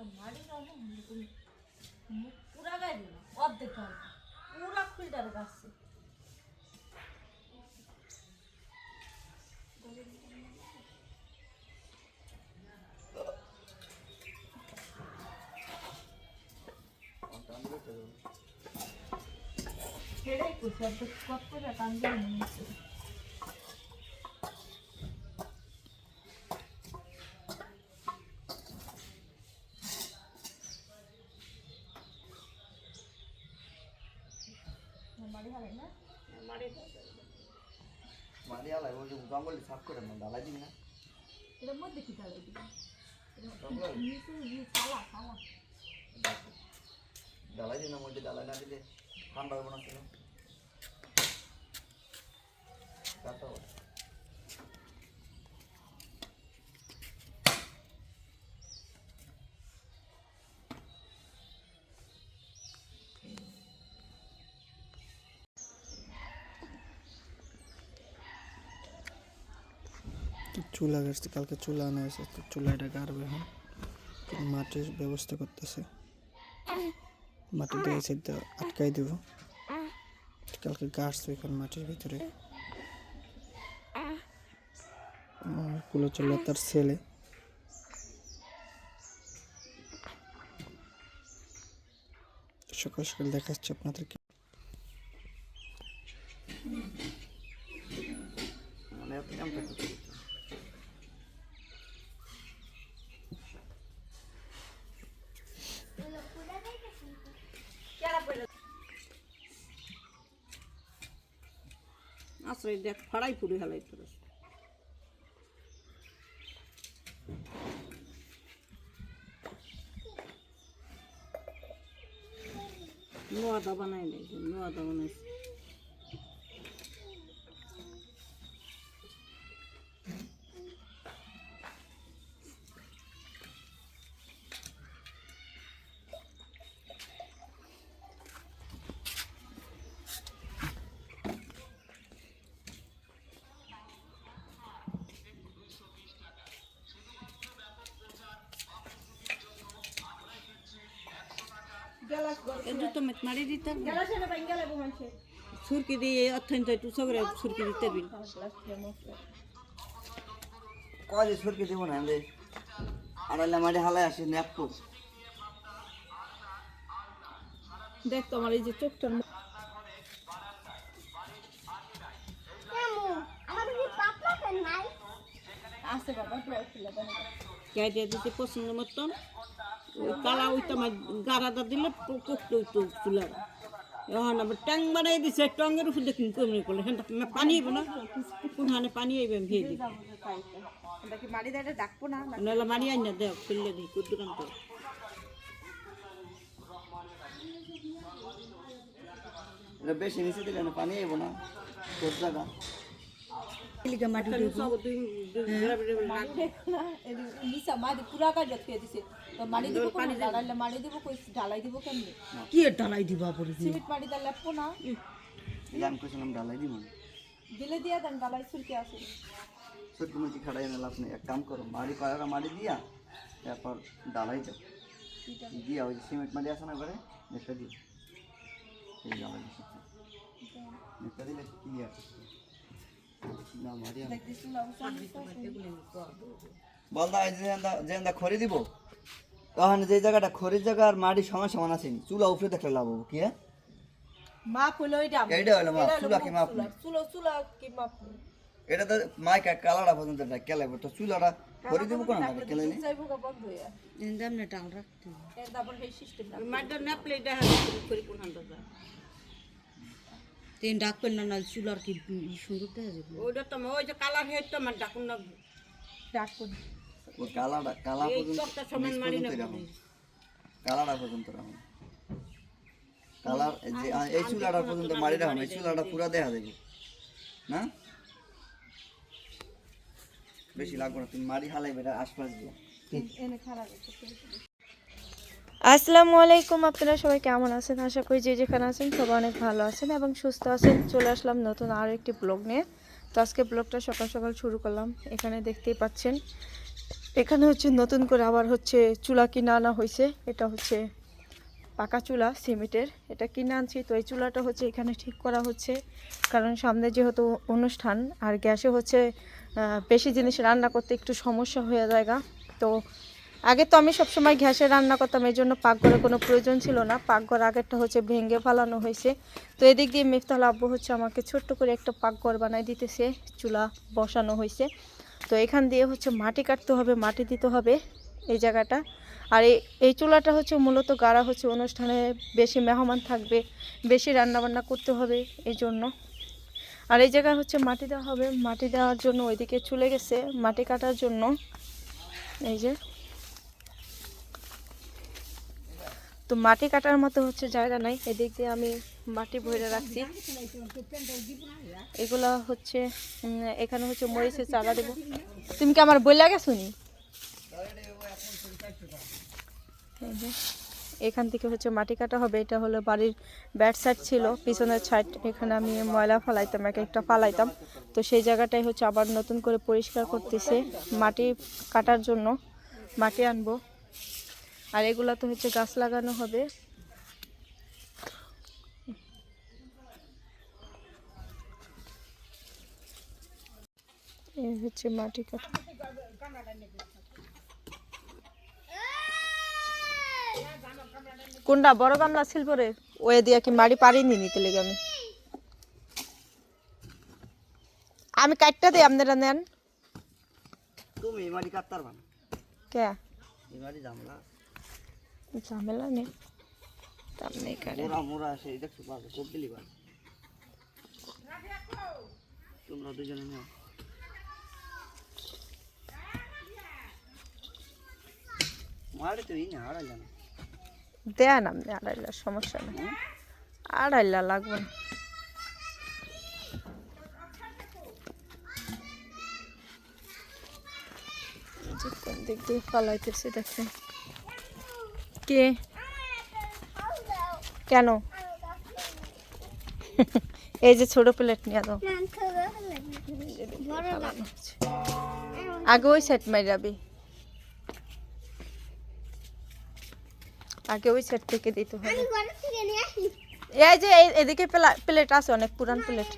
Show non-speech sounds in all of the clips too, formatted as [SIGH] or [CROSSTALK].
এটা মারি না পুরা গাড়ি না অর্ধেক পুরা ফিল্টার গাছে। সেটাই করছি অর্ধেক কত করে কান দিয়ে নিয়েছে মারি হারাই না মারি আলাই ওই যে জঙ্গলে সাফ করে না ডালাই দিবি না। এটার মধ্যে কি ঢালাই দিবি ডালাই দিন না মধ্যে ডালাই না দিলে ঠান্ডা হবে না কেন? কাটা হবে। চুলা গাছতে কালকে চুলা আনা হয়েছে, তো চুলা এটা গাড়বে এখন। মাটির ব্যবস্থা করতেছে। মাটি দিয়ে সাইডটা আটকাই দেব। কালকে গাছ ওইখানে মাটির ভিতরে। কুলো চলে তার ছেলে। সকাল সকাল দেখাচ্ছি আপনাদেরকে। মানে আশ্রয় দেখ ফাড়াই পুড়ে হেলাই তোর নোয়াদা বানাই নাই নোয়াদা বানাইছে। তো মেট মারি দিতে সুরকি দিয়ে অত্যন্ত একটু সগরে সুরকি দিতে বিন কয় সরকে দেবো না আমি আড়াইলা মাটি হালাই আসি ন্যাপকো দেখ তো আমার এই যে চোখটার মধ্যে। আছে বাবা তো দিতে পছন্দ মতন। কালা ওইটা আমার গাড়াটা দিলে পোকটো তো চুলার। এখন আবার ট্যাং বানাই দিছে টঙের উপর দেখুন কমে করলে। হ্যাঁ পানি আইব না। কোন হানে পানি আইবে আমি ভেয়ে না? নাহলে মারি আই না দেখ ফেললে দিই কুদ্দুর তো বেশি নিচে দিলে না পানি আইব না তোর দিব কই ঢালাই দিব কি সিমেন্ট মারি দাও লেপো না আমি কইছিলাম ডালাই দিব দিলে দিয়া দেন ডালাই সুরকে আছে সরকি মুচি খাড়াই না আপনি এক কাম করো মাড়ি কয়েকটা মাড়ি দিয়া তারপর ডালাই দাও দিয়া ওই সিমেন্ট মাটি আছে না করে দেখতে দিও এই দিলে কি আর- বলদা এই যেন্দা- যেন্দা খড়ি দিব তখন যে জায়গাটা খড়ির জায়গা আর মাটি সমান সমান আছে চুলা উপরে দেখলে লাভ হব কি মাপ হলো এটা এইটা হলো মাপ, চুলা কি মাপ না? চুলা। কি মাপ এটা তো মাইকা কালাটা পর্যন্ত কেলাইব তো চুলাটা খড়ি দিব কোন কেলাইনি যাইবো গা বন্ধ হইয়া এমনি ডাল রাখতে। এর তারপর সেই সিস্টেম না মাড্ডা দেখা করি কোন হান্ডা তেন ডাক পেন না না চুলার কি সুন্দর দেখা যাবে ওইটা তো ওই যে কালার হেড তো আমার ডাকুন না। ডাক ওই কালাটা কালা পর্যন্ত সমান মারি না কালাটা পর্যন্ত রাখুন কালার এই যে এই চুলাটা পর্যন্ত মারি রাখুন এই চুলাটা পুরা দেখা যাবে। না? বেশি লাগবে না তুমি মারি হালাইবে এটা আশপাশ দিয়ে। এনে খারাপ হচ্ছে আসসালামু আলাইকুম আপনারা সবাই কেমন আছেন? আশা করি যে যেখানে আছেন সবাই অনেক ভালো আছেন এবং সুস্থ আছেন। চলে আসলাম নতুন আরও একটি ব্লগ নিয়ে। তো আজকে ব্লগটা সকাল সকাল শুরু করলাম। এখানে দেখতেই পাচ্ছেন, এখানে হচ্ছে নতুন করে আবার হচ্ছে চুলা কিনে আনা হয়েছে। এটা হচ্ছে পাকা চুলা, সিমেন্টের। এটা কিনে আনছি। তো এই চুলাটা হচ্ছে এখানে ঠিক করা হচ্ছে। কারণ সামনে যেহেতু অনুষ্ঠান, আর গ্যাসে হচ্ছে বেশি জিনিস রান্না করতে একটু সমস্যা হয়ে যায়গা তো আগে তো আমি সবসময় গ্যাসে রান্না করতাম, এই জন্য পাকঘরে কোনো প্রয়োজন ছিল না। পাকঘর আগেরটা হচ্ছে ভেঙে ফালানো হয়েছে। তো এদিক দিয়ে মিফতাল আব্বু হচ্ছে আমাকে ছোট্ট করে একটা পাকঘর বানাই দিতেছে, চুলা বসানো হয়েছে। তো এখান দিয়ে হচ্ছে মাটি কাটতে হবে, মাটি দিতে হবে এই জায়গাটা। আর এই এই চুলাটা হচ্ছে মূলত গাড়া হচ্ছে অনুষ্ঠানে বেশি মেহমান থাকবে, বেশি রান্নাবান্না করতে হবে এই জন্য। আর এই জায়গায় হচ্ছে মাটি দেওয়া হবে, মাটি দেওয়ার জন্য ওইদিকে চলে গেছে, মাটি কাটার জন্য। এই যে। তো মাটি কাটার মতো হচ্ছে জায়গা নাই। এদিক দিয়ে আমি মাটি ভরে রাখছি। এগুলা হচ্ছে এখানে হচ্ছে মরিচের চারা দেবো। তুমি কি আমার বইলা গেছো নি? এখান থেকে হচ্ছে মাটি কাটা হবে। এটা হলো বাড়ির ব্যাট সাইড ছিল। পিছনের সাইড এখানে আমি ময়লা ফালাইতাম, এক একটা ফালাইতাম। তো সেই জায়গাটাই হচ্ছে আবার নতুন করে পরিষ্কার করতেছে। মাটি কাটার জন্য মাটি আনব। আর এগুলা তো হচ্ছে গাছ লাগানো হবে। এই হচ্ছে মাটি কাটা। কোনটা? বড় গামলা ছিল পরে? ওয়ে দিয়া কি মাড়ি পারিনি নিতে লেগে আমি। আমি কাটটা দিই আপনারা নেন। তুমি এই মাটি কাটতে পারবা না। কে? এই মাটি জামলা। ঝামেলা নেই। তার নেই কাটে মোরা সেই দেখছ পারবে কোপ দিলি তোমরা দুজনে নেও। মারি তো এই না হারা জানো দেন আপনি আড়াইলা সমস্যা নেই। আড়াইলা লাগবে না। কোন দিক দিয়ে ফালাইতেছে দেখেন কে কেন? [LAUGHS] এই যে ছোট প্লেট নিয়ে দাও। আগে ওই মারি যাবি আগে ওই সাইড থেকে দিতে হবে। এই যে এদিকে প্লেট আছে, অনেক পুরান প্লেট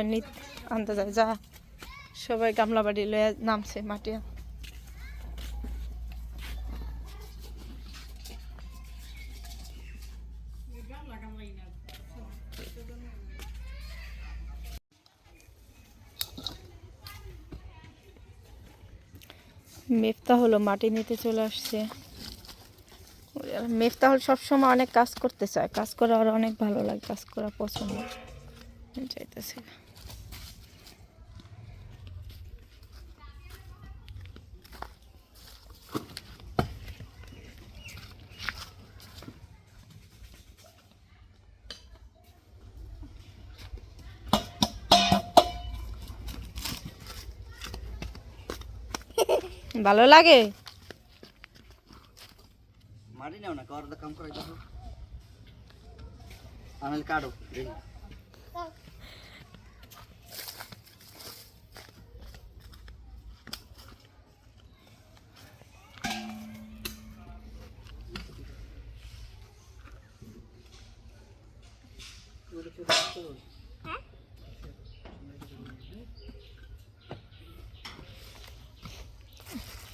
অনেক আনতে যায়। যা, সবাই গামলা বাড়ি লয়ে নামছে মাটি মেফতা হলো মাটি নিতে চলে আসছে। মেফতা হল সবসময় অনেক কাজ করতে চায়। কাজ করা আর অনেক ভালো লাগে, কাজ করা পছন্দ। যাইতেছে [LAUGHS] ভালো লাগে? মারি নাও না কর কাম করে দেখো। আনাল কাটো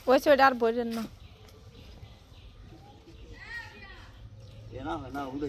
ওই ওইটা আর বললেন না এ না হয় না উড়ে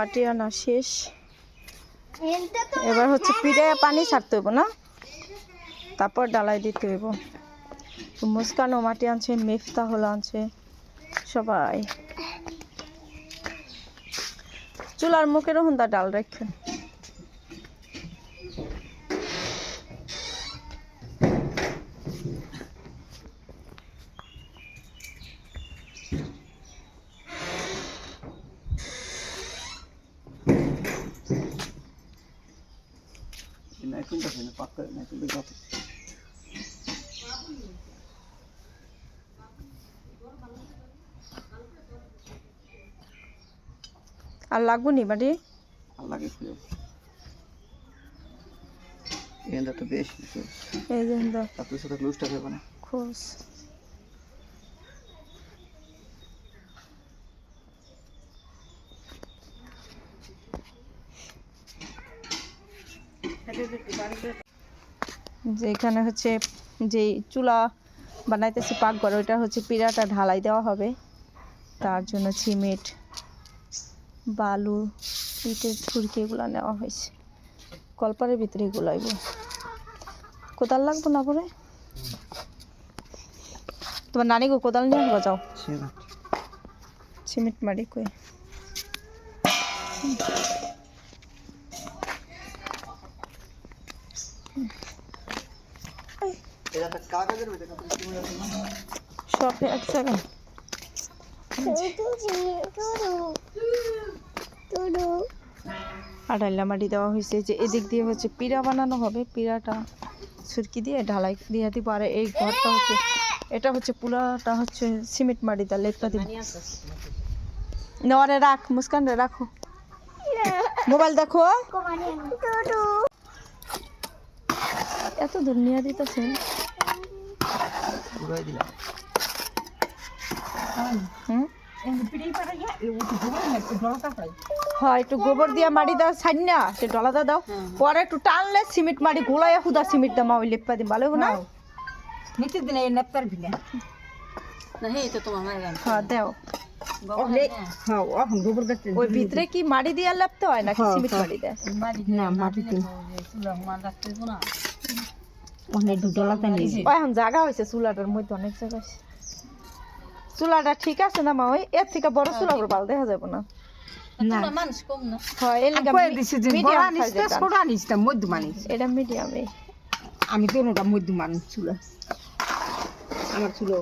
মাটি আনা শেষ। এবার হচ্ছে পিডে পানি ছাড়তে হইব না। তারপর ডালাই দিতে হইব। তো মুস্কানও মাটি আনছে মেফতা হলো আনছে সবাই। চুলার মুখেরও হন্দা ডাল রাখেন। নাই শুনতেছি না পাক করে নাই শুনতে কথা আর লাগবো নি বাড়ি আল্লাহ কিছু এখানটা তো বেশ এই যে আপনার সাথে লুজটা হবে না। খোঁজ যে এখানে হচ্ছে যে চুলা বানাইতেছে পাকঘর ওইটা হচ্ছে পিড়াটা ঢালাই দেওয়া হবে। তার জন্য সিমেন্ট বালু ইটের ছুরকি এগুলো নেওয়া হয়েছে। কলপারের ভিতরে এগুলাইব কোদাল লাগবো না পরে? তোমার নানি গো কোদাল নিয়ে আসবা যাও। সিমেন্ট মারি কই? একটা না? সব এক জায়গায় আড়াইলা মাটি দেওয়া হয়েছে যে এদিক দিয়ে হচ্ছে পিড়া বানানো হবে। পিড়াটা সুরকি দিয়ে ঢালাই দিয়ে দিব। আর এই ঘরটা হচ্ছে এটা হচ্ছে পুরাটা হচ্ছে সিমেন্ট মাটি দিয়ে লেপটা দিব। নেওয়ারে রাখ মুস্কান রে রাখো। মোবাইল দেখো। এত দূর নিয়ে দিতেছে পুরাই দিলাম। হুম? হ্যাঁ একটু গোবর দিয়া মাটি দাও ছাড় না সে ডলাদা দাও। পরে একটু টানলে সিমেন্ট মাটি গোলায় হুদা সিমেন্ট দাও মাউই লেপা দিন ভালো না? নিচে দিনে এই নেপতার ভিলে না হে তো তোমার হ্যাঁ দাও। হ্যাঁ। এখন গোবর গাছ ওই ভিতরে কি মাটি দিয়া লেপতে হয় নাকি সিমেন্ট মাটি দেয়? না মাটিতে চুলা রাখতে হইবো না। অনেক দুডলাতে নেই এখন জায়গা হয়েছে চুলাটার মধ্যে অনেক জায়গা আছে চুলাটা ঠিক আছে না মা ওই? এর থেকে বড় চুলা করে ভালো দেখা যাবে না। হয় আমি তো ওটা মধ্যম চুলা। আমার চুলো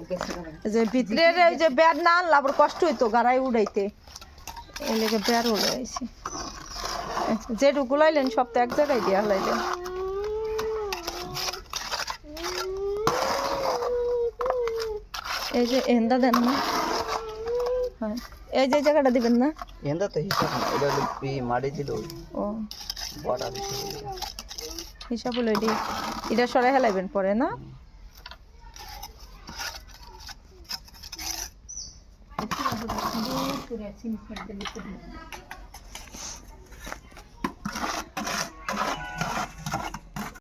যে ভিতরের ওই যে ব্যাট না আনলে আবার কষ্ট হইতো গাড়াই উড়াইতে। এই লেগে ব্যাট উড়াইছি। যেটু গুলাইলেন সব তো এক জায়গায় দিয়া হলাইলেন এই যে এন্দা দেন না। হ্যাঁ এই যে জায়গাটা দিবেন না। এখানটা তো হিসাব না এটা হলো এই মাটি দিল। ও। বড়া হিসাব হলো এটি। এটা সরাই হেলাইবেন পরে না? করে সিমেন্ট করে দিলে